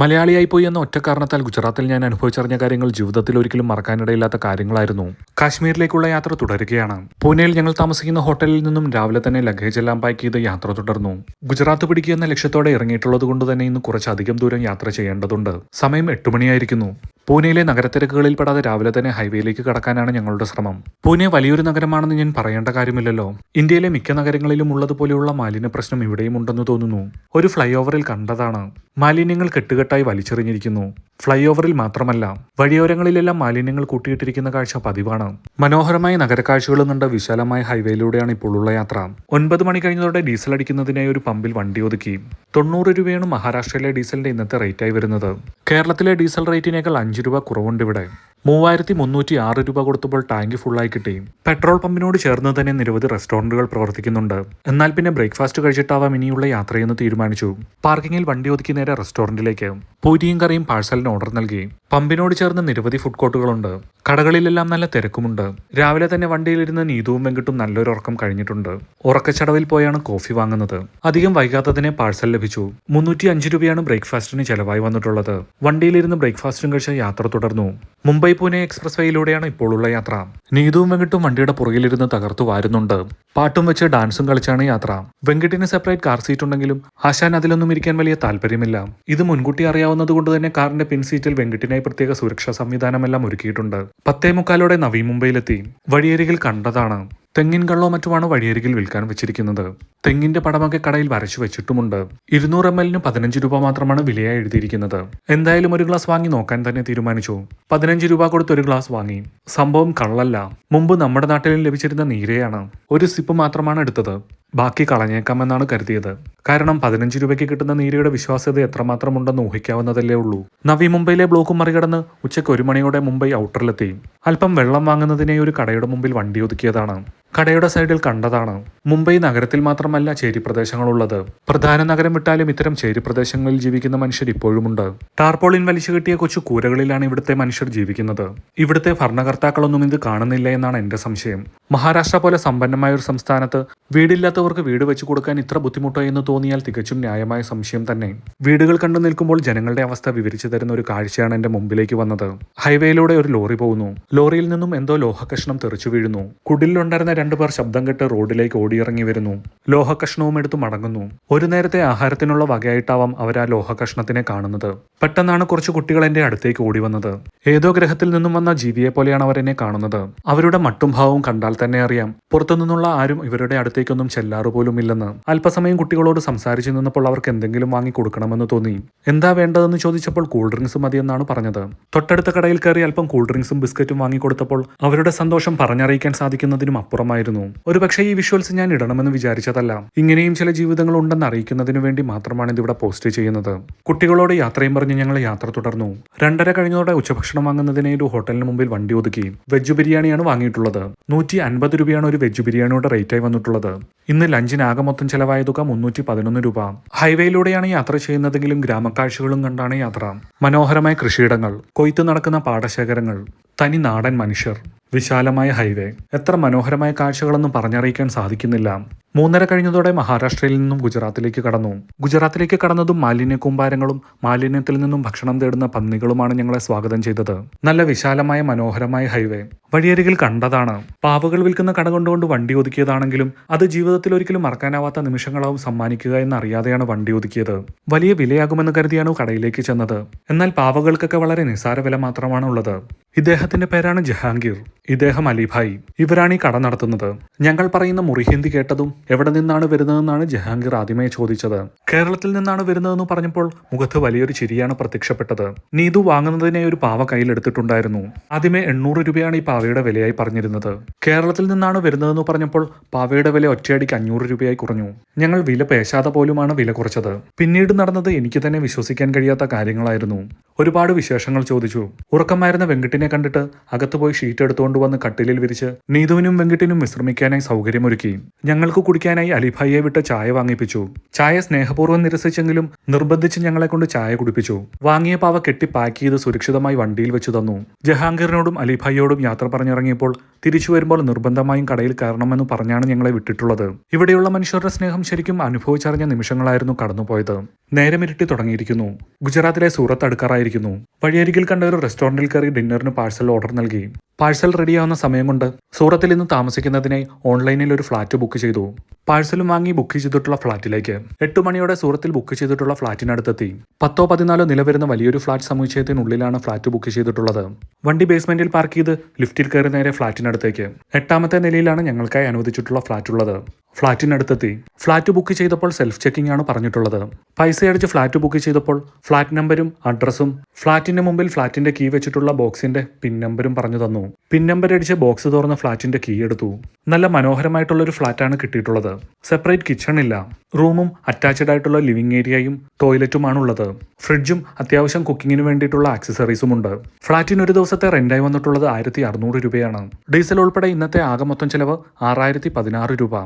മലയാളിയായി പോയി എന്ന ഒറ്റ കാരണത്താൽ ഗുജറാത്തിൽ ഞാൻ അനുഭവിച്ചറിഞ്ഞ കാര്യങ്ങൾ ജീവിതത്തിൽ ഒരിക്കലും മറക്കാനിടയില്ലാത്ത കാര്യങ്ങളായിരുന്നു. കാശ്മീരിലേക്കുള്ള യാത്ര തുടരുകയാണ്. പൂനെയിൽ ഞങ്ങൾ താമസിക്കുന്ന ഹോട്ടലിൽ നിന്നും രാവിലെ തന്നെ ലഗേജ് എല്ലാം പാക്ക് ചെയ്ത് യാത്ര തുടർന്നു. ഗുജറാത്ത് പിടിക്കുക എന്ന ലക്ഷ്യത്തോടെ ഇറങ്ങിയിട്ടുള്ളത് കൊണ്ട് തന്നെ ഇന്ന് കുറച്ചധികം ദൂരം യാത്ര ചെയ്യേണ്ടതുണ്ട്. സമയം എട്ട് മണിയായിരിക്കുന്നു. പൂനെയിലെ നഗരത്തിരക്കുകളിൽ പെടാതെ രാവിലെ തന്നെ ഹൈവേയിലേക്ക് കടക്കാനാണ് ഞങ്ങളുടെ ശ്രമം. പൂനെ വലിയൊരു നഗരമാണെന്ന് ഞാൻ പറയേണ്ട കാര്യമില്ലല്ലോ. ഇന്ത്യയിലെ മിക്ക നഗരങ്ങളിലും ഉള്ളതുപോലെയുള്ള മാലിന്യ പ്രശ്നം ഇവിടെയും ഉണ്ടെന്ന് തോന്നുന്നു. ഒരു ഫ്ലൈ ഓവറിൽ കണ്ടതാണ്. മാലിന്യങ്ങൾ കെട്ടുകെട്ടായി വലിച്ചെറിഞ്ഞിരിക്കുന്നു. ഫ്ലൈ ഓവറിൽ മാത്രമല്ല വഴിയോരങ്ങളിലെല്ലാം മാലിന്യങ്ങൾ കൂട്ടിയിട്ടിരിക്കുന്ന കാഴ്ച പതിവാണ്. മനോഹരമായ നഗരക്കാഴ്ചകളും കണ്ട വിശാലമായ ഹൈവേയിലൂടെയാണ് ഇപ്പോൾ ഉള്ള യാത്ര. ഒൻപത് മണി കഴിഞ്ഞതോടെ ഡീസൽ അടിക്കുന്നതിനായി ഒരു പമ്പിൽ വണ്ടി ഒതുക്കി. തൊണ്ണൂറ് രൂപയാണ് മഹാരാഷ്ട്രയിലെ ഡീസലിന്റെ ഇന്നത്തെ റേറ്റായി വരുന്നത്. കേരളത്തിലെ ഡീസൽ റേറ്റിനേക്കാൾ അഞ്ച് രൂപ കുറവുണ്ട് ഇവിടെ. മൂവായിരത്തി മുന്നൂറ്റി ആറ് രൂപ കൊടുത്തപ്പോൾ ടാങ്ക് ഫുള്ളായി കിട്ടി. പെട്രോൾ പമ്പിനോട് ചേർന്ന് തന്നെ നിരവധി റെസ്റ്റോറന്റുകൾ പ്രവർത്തിക്കുന്നുണ്ട്. എന്നാൽ പിന്നെ ബ്രേക്ക്ഫാസ്റ്റ് കഴിച്ചിട്ടാവാം ഇനിയുള്ള യാത്രയെന്ന് തീരുമാനിച്ചു. പാർക്കിങ്ങിൽ വണ്ടി ഒതുക്കി നേരെ റെസ്റ്റോറന്റിലേക്ക്. പൂരിയും കറിയും പാഴ്സലിന് ഓർഡർ നൽകി. പമ്പിനോട് ചേർന്ന് നിരവധി ഫുഡ് കോർട്ടുകളുണ്ട് കടകളിലെല്ലാം നല്ല തിരക്കുമുണ്ട്. രാവിലെ തന്നെ വണ്ടിയിലിരുന്ന് നീതുവും വെങ്കിട്ടും നല്ലൊരു ഉറക്കം കഴിഞ്ഞിട്ടുണ്ട്. ഉറക്കച്ചടവിൽ പോയാണ് കോഫി വാങ്ങുന്നത്. അധികം വൈകാതെ തന്നെ പാഴ്സൽ ലഭിച്ചു. മുന്നൂറ്റി അഞ്ച് രൂപയാണ് ബ്രേക്ക്ഫാസ്റ്റിന് ചെലവായി വന്നിട്ടുള്ളത്. വണ്ടിയിലിരുന്ന് ബ്രേക്ക്ഫാസ്റ്റും കഴിച്ച യാത്ര തുടർന്നു. മുംബൈ പൂനെ എക്സ്പ്രസ് വേയിലൂടെയാണ് ഇപ്പോഴുള്ള യാത്ര. നീതുവും വെങ്കിട്ടും വണ്ടിയുടെ പുറകിലിരുന്ന് തകർത്തു വാരുന്നുണ്ട്. പാട്ടും വെച്ച് ഡാൻസും കളിച്ചാണ് യാത്ര. വെങ്കിട്ടിന് സെപ്പറേറ്റ് കാർ സീറ്റ് ഉണ്ടെങ്കിലും ആശാൻ അതിലൊന്നും ഇരിക്കാൻ വലിയ താല്പര്യമില്ല. ഇത് മുൻകൂട്ടി അറിയാവുന്നത് കൊണ്ട് തന്നെ കാറിന്റെ പിൻ സീറ്റിൽ വെങ്കിട്ടിനായി പ്രത്യേക സുരക്ഷാ സംവിധാനമെല്ലാം ഒരുക്കിയിട്ടുണ്ട്. പത്തേ മുക്കാലോടെ നവി മുംബൈയിലെത്തി. വഴിയരികിൽ കണ്ടതാണ്. തെങ്ങിൻ കള്ളോ മറ്റുമാണ് വഴിയരികിൽ വിൽക്കാൻ വെച്ചിരിക്കുന്നത്? തെങ്ങിന്റെ പടമൊക്കെ കടയിൽ വരച്ചു വെച്ചിട്ടുമുണ്ട്. ഇരുന്നൂറ് എം എല്ലിന് പതിനഞ്ച് രൂപ മാത്രമാണ് വിലയായി എഴുതിയിരിക്കുന്നത്. എന്തായാലും ഒരു ഗ്ലാസ് വാങ്ങി നോക്കാൻ തന്നെ തീരുമാനിച്ചു. പതിനഞ്ച് രൂപ കൊടുത്ത് ഒരു ഗ്ലാസ് വാങ്ങി. സംഭവം കള്ളല്ല. മുമ്പ് നമ്മുടെ നാട്ടിലും ലഭിച്ചിരുന്ന നീരയാണ്. ഒരു സിപ്പ് മാത്രമാണ് എടുത്തത്. ബാക്കി കളഞ്ഞേക്കാമെന്നാണ് കരുതിയത്. കാരണം പതിനഞ്ച് രൂപയ്ക്ക് കിട്ടുന്ന നീരയുടെ വിശ്വാസ്യത എത്രമാത്രം ഉണ്ടെന്ന് ഊഹിക്കാവുന്നതല്ലേ ഉള്ളൂ. നവി മുംബൈയിലെ ബ്ലോക്ക് മറികടന്ന് ഉച്ചയ്ക്ക് ഒരു മണിയോടെ മുംബൈ ഔട്ടറിലെത്തി. അല്പം വെള്ളം വാങ്ങുന്നതിനെ ഒരു കടയുടെ മുമ്പിൽ വണ്ടി ഒതുക്കിയതാണ്. കടയുടെ സൈഡിൽ കണ്ടതാണ്. മുംബൈ നഗരത്തിൽ മാത്രമല്ല ചേരി പ്രദേശങ്ങളുള്ളത്. പ്രധാന നഗരം വിട്ടാലും ഇത്തരം ചേരി പ്രദേശങ്ങളിൽ ജീവിക്കുന്ന മനുഷ്യർ ഇപ്പോഴുമുണ്ട്. ടാർപോളിൻ വലിച്ചു കെട്ടിയ കൊച്ചു കൂരകളിലാണ് ഇവിടുത്തെ മനുഷ്യർ ജീവിക്കുന്നത്. ഇവിടുത്തെ ഭരണകർത്താക്കളൊന്നും ഇത് കാണുന്നില്ല എന്നാണ് എന്റെ സംശയം. മഹാരാഷ്ട്ര പോലെ സമ്പന്നമായ ഒരു സംസ്ഥാനത്ത് വീടില്ലാത്തവർക്ക് വീട് വെച്ചു കൊടുക്കാൻ ഇത്ര ബുദ്ധിമുട്ടോ എന്ന് തോന്നിയാൽ തികച്ചും ന്യായമായ സംശയം തന്നെ. വീടുകൾ കണ്ടു നിൽക്കുമ്പോൾ ജനങ്ങളുടെ അവസ്ഥ വിവരിച്ചു തരുന്ന ഒരു കാഴ്ചയാണ് എന്റെ മുമ്പിലേക്ക് വന്നത്. ഹൈവേയിലൂടെ ഒരു ലോറി പോകുന്നു. ലോറിയിൽ നിന്നും എന്തോ ലോഹകഷ്ണം തെറിച്ചു വീഴുന്നു. കുടിലുണ്ടായിരുന്ന രണ്ടുപേർ ശബ്ദം കെട്ട് റോഡിലേക്ക് ഓടിയിറങ്ങി വരുന്നു. ലോഹകഷ്ണവും എടുത്തു മടങ്ങുന്നു. ഒരു നേരത്തെ ആഹാരത്തിനുള്ള വകയായിട്ടാവാം അവർ ആ ലോഹകഷ്ണത്തിനെ കാണുന്നത്. പെട്ടെന്നാണ് കുറച്ച് കുട്ടികൾ എന്റെ അടുത്തേക്ക് ഓടി വന്നത്. ഏതോ ഗ്രഹത്തിൽ നിന്നും വന്ന ജീവിയെ പോലെയാണ് അവർ എന്നെ കാണുന്നത്. അവരുടെ മട്ടും ഭാവവും കണ്ടാൽ തന്നെ അറിയാം. പുറത്തുനിന്നുള്ള ആരും ഇവരുടെ അടുത്തേക്കൊന്നും ചെല്ലാറ് പോലും ഇല്ലെന്ന് അല്പസമയം കുട്ടികളോട് സംസാരിച്ചു നിന്നപ്പോൾ അവർക്ക് എന്തെങ്കിലും വാങ്ങി കൊടുക്കണമെന്ന് തോന്നി. എന്താ വേണ്ടതെന്ന് ചോദിച്ചപ്പോൾ കൂൾ ഡ്രിങ്ക്സ് മതിയെന്നാണ് പറഞ്ഞത്. തൊട്ടടുത്ത കടയിൽ കയറി അല്പം കൂൾ ഡ്രിങ്ക്സും ബിസ്ക്കറ്റും വാങ്ങിക്കൊടുത്തപ്പോൾ അവരുടെ സന്തോഷം പറഞ്ഞറിയിക്കാൻ സാധിക്കുന്നതിനും അപ്പുറമായിരുന്നു ഒരുപക്ഷെ ഈ വിഷ്വൽസ് ഞാൻ ഇടണമെന്ന് വിചാരിച്ചതല്ല. ഇങ്ങനെയും ചില ജീവിതങ്ങൾ ഉണ്ടെന്ന് അറിയിക്കുന്നതിനു വേണ്ടി മാത്രമാണ് ഇതിവിടെ പോസ്റ്റ് ചെയ്യുന്നത്. കുട്ടികളോട് യാത്രയും പറഞ്ഞ് ഞങ്ങൾ യാത്ര തുടർന്നു. രണ്ടര കഴിഞ്ഞതോടെ ഉച്ചഭക്ഷണം വാങ്ങുന്നതിനായി ഒരു ഹോട്ടലിന് മുമ്പിൽ വണ്ടി ഒതുക്കി വെജ് ബിരിയാണിയാണ് വാങ്ങിയിട്ടുള്ളത്. നൂറ്റി അൻപത് രൂപയാണ് ഒരു വെജ് ബിരിയാണിയുടെ റേറ്റായി വന്നിട്ടുള്ളത്. ഇന്ന് ലഞ്ചിന് ആകെ മൊത്തം ചെലവായ തുക മുന്നൂറ്റി പതിനൊന്ന് രൂപ. ഹൈവേയിലൂടെയാണ് യാത്ര ചെയ്യുന്നതെങ്കിലും ഗ്രാമക്കാഴ്ചകളും കണ്ടാണ് യാത്ര. മനോഹരമായ കൃഷിയിടങ്ങൾ കൊയ്ത്ത് നടക്കുന്ന പാടശേഖരങ്ങൾ തനി നാടൻ മനുഷ്യർ. വിശാലമായ ഹൈവേ. എത്ര മനോഹരമായ കാഴ്ചകളൊന്നും പറഞ്ഞറിയിക്കാൻ സാധിക്കുന്നില്ല. മൂന്നര കഴിഞ്ഞതോടെ മഹാരാഷ്ട്രയിൽ നിന്നും ഗുജറാത്തിലേക്ക് കടന്നു. ഗുജറാത്തിലേക്ക് കടന്നതും മാലിന്യ കൂമ്പാരങ്ങളും മാലിന്യത്തിൽ നിന്നും ഭക്ഷണം തേടുന്ന പന്നികളുമാണ് ഞങ്ങളെ സ്വാഗതം ചെയ്തത്. നല്ല വിശാലമായ മനോഹരമായ ഹൈവേ. വഴിയരികിൽ കണ്ടതാണ്. പാവകൾ വിൽക്കുന്ന കട കൊണ്ടുകൊണ്ട് വണ്ടി ഒതുക്കിയതാണെങ്കിലും അത് ജീവിതത്തിൽ ഒരിക്കലും മറക്കാനാവാത്ത നിമിഷങ്ങളാവും സമ്മാനിക്കുക എന്നറിയാതെയാണ് വണ്ടി ഒതുക്കിയത്. വലിയ വിലയാകുമെന്ന് കരുതിയാണ് കടയിലേക്ക് ചെന്നത്. എന്നാൽ പാവകൾക്കൊക്കെ വളരെ നിസ്സാര വില മാത്രമാണ് ഉള്ളത് ഇദ്ദേഹത്തിന്റെ പേരാണ് ജഹാംഗീർ. ഇദ്ദേഹം അലിഭായി. ഇവരാണ് ഈ കട നടത്തുന്നത്. ഞങ്ങൾ പറയുന്ന മുറിഹിന്ദി കേട്ടതും എവിടെ നിന്നാണ് വരുന്നതെന്നാണ് ജഹാംഗീർ ആദ്യമേ ചോദിച്ചത്. കേരളത്തിൽ നിന്നാണ് വരുന്നതെന്ന് പറഞ്ഞപ്പോൾ മുഖത്ത് വലിയൊരു ചിരിയാണ് പ്രത്യക്ഷപ്പെട്ടത്. നീതു വാങ്ങുന്നതിനെ ഒരു പാവ കയ്യിലെടുത്തിട്ടുണ്ടായിരുന്നു ആദ്യമേ എണ്ണൂറ് രൂപയാണ് ഈ പാവയുടെ വിലയായി പറഞ്ഞിരുന്നത്. കേരളത്തിൽ നിന്നാണ് വരുന്നതെന്ന് പറഞ്ഞപ്പോൾ പാവയുടെ വില ഒറ്റയടിക്ക് അഞ്ഞൂറ് രൂപയായി കുറഞ്ഞു. ഞങ്ങൾ വില പേശാതെ പോലുമാണ് വില കുറച്ചത്. പിന്നീട് നടന്നത് എനിക്ക് തന്നെ വിശ്വസിക്കാൻ കഴിയാത്ത കാര്യങ്ങളായിരുന്നു. ഒരുപാട് വിശേഷങ്ങൾ ചോദിച്ചു. ഉറക്കമായിരുന്ന വെങ്കിട്ടിനെ കണ്ടിട്ട് അകത്ത് പോയി ഷീറ്റ് എടുത്തുകൊണ്ട് വന്ന് കട്ടിലിൽ വിരിച്ച് നീതുവിനും വെങ്കിട്ടിനും വിശ്രമിക്കാനായി സൗകര്യമൊരുക്കി. ഞങ്ങൾക്ക് കുടിക്കാനായി അലിഭായിയെ വിട്ട് ചായ വാങ്ങിപ്പിച്ചു. ചായ സ്നേഹപൂർവം നിരസിച്ചെങ്കിലും നിർബന്ധിച്ച് ഞങ്ങളെ കൊണ്ട് ചായ കുടിപ്പിച്ചു. വാങ്ങിയ പാവ കെട്ടി പാക്ക് ചെയ്ത് സുരക്ഷിതമായി വണ്ടിയിൽ വെച്ച് തന്നു. ജഹാംഗീറിനോടും അലിഭായിയോടും യാത്ര പറഞ്ഞിറങ്ങിയപ്പോൾ തിരിച്ചു വരുമ്പോൾ നിർബന്ധമായും കടയിൽ കയറണമെന്ന് പറഞ്ഞാണ് ഞങ്ങളെ വിട്ടിട്ടുള്ളത്. ഇവിടെയുള്ള മനുഷ്യരുടെ സ്നേഹം ശരിക്കും അനുഭവിച്ചറിഞ്ഞ നിമിഷങ്ങളായിരുന്നു കടന്നുപോയത്. നേരമിരുട്ടി തുടങ്ങിയിരിക്കുന്നു. ഗുജറാത്തിലെ സൂറത്ത് അടുക്കാറായിരിക്കുന്നു വഴിയരികിൽ കണ്ട ഒരു റെസ്റ്റോറന്റിൽ കയറി ഡിന്നറിന് പാഴ്സൽ ഓർഡർ നൽകി പാഴ്സൽ റെഡിയാവുന്ന സമയം കൊണ്ട് സൂറത്തിൽ നിന്ന് താമസിക്കുന്നതിനെ ഓൺലൈനിൽ ഒരു ഫ്ലാറ്റ് ബുക്ക് ചെയ്തു. പാഴ്സലും വാങ്ങി ബുക്ക് ചെയ്തിട്ടുള്ള ഫ്ളാറ്റിലേക്ക് എട്ട് മണിയോടെ സൂറത്തിൽ ബുക്ക് ചെയ്തിട്ടുള്ള ഫ്ളാറ്റിനടുത്തെത്തി പത്തോ പതിനാലോ നില വരുന്ന വലിയൊരു ഫ്ളാറ്റ് സമുച്ചയത്തിനുള്ളിലാണ് ഫ്ളാറ്റ് ബുക്ക് ചെയ്തിട്ടുള്ളത്. വണ്ടി ബേസ്മെന്റിൽ പാർക്ക് ചെയ്ത് ലിഫ്റ്റിൽ കയറി നേരെ ഫ്ളാറ്റിനടുത്തേക്ക് എട്ടാമത്തെ നിലയിലാണ് ഞങ്ങൾക്കായി അനുവദിച്ചിട്ടുള്ള ഫ്ളാറ്റ് ഉള്ളത് ഫ്ളാറ്റിനടുത്തെത്തി ഫ്ളാറ്റ് ബുക്ക് ചെയ്തപ്പോൾ സെൽഫ് ചെക്കിംഗ് ആണ് പറഞ്ഞിട്ടുള്ളത്. പൈസ അടിച്ച് ഫ്ളാറ്റ് ബുക്ക് ചെയ്തപ്പോൾ ഫ്ളാറ്റ് നമ്പരും അഡ്രസ്സും ഫ്ളാറ്റിന്റെ മുമ്പിൽ ഫ്ളാറ്റിന്റെ കീ വെച്ചിട്ടുള്ള ബോക്സിന്റെ പിൻ നമ്പരും പറഞ്ഞു തന്നു. പിൻ നമ്പർ അടിച്ച് ബോക്സ് തുറന്ന ഫ്ളാറ്റിന്റെ കീ എടുത്തു. നല്ല മനോഹരമായിട്ടുള്ള ഒരു ഫ്ളാറ്റാണ് കിട്ടിയിട്ടുള്ളത്. സെപ്പറേറ്റ് കിച്ചൺ ഇല്ല. റൂമും അറ്റാച്ച്ഡ് ആയിട്ടുള്ള ലിവിംഗ് ഏരിയയും ടോയ്ലറ്റുമാണ് ഉള്ളത് ഫ്രിഡ്ജും അത്യാവശ്യം കുക്കിങ്ങിന് വേണ്ടിയിട്ടുള്ള ആക്സസറീസും ഉണ്ട്. ഫ്ളാറ്റിന് ഒരു ദിവസത്തെ റെന്റായി വന്നിട്ടുള്ളത് ആയിരത്തി അറുന്നൂറ് രൂപയാണ്. ഡീസൽ ഉൾപ്പെടെ ഇന്നത്തെ ആകെ മൊത്തം ചെലവ് ആറായിരത്തി പതിനാറ് രൂപ.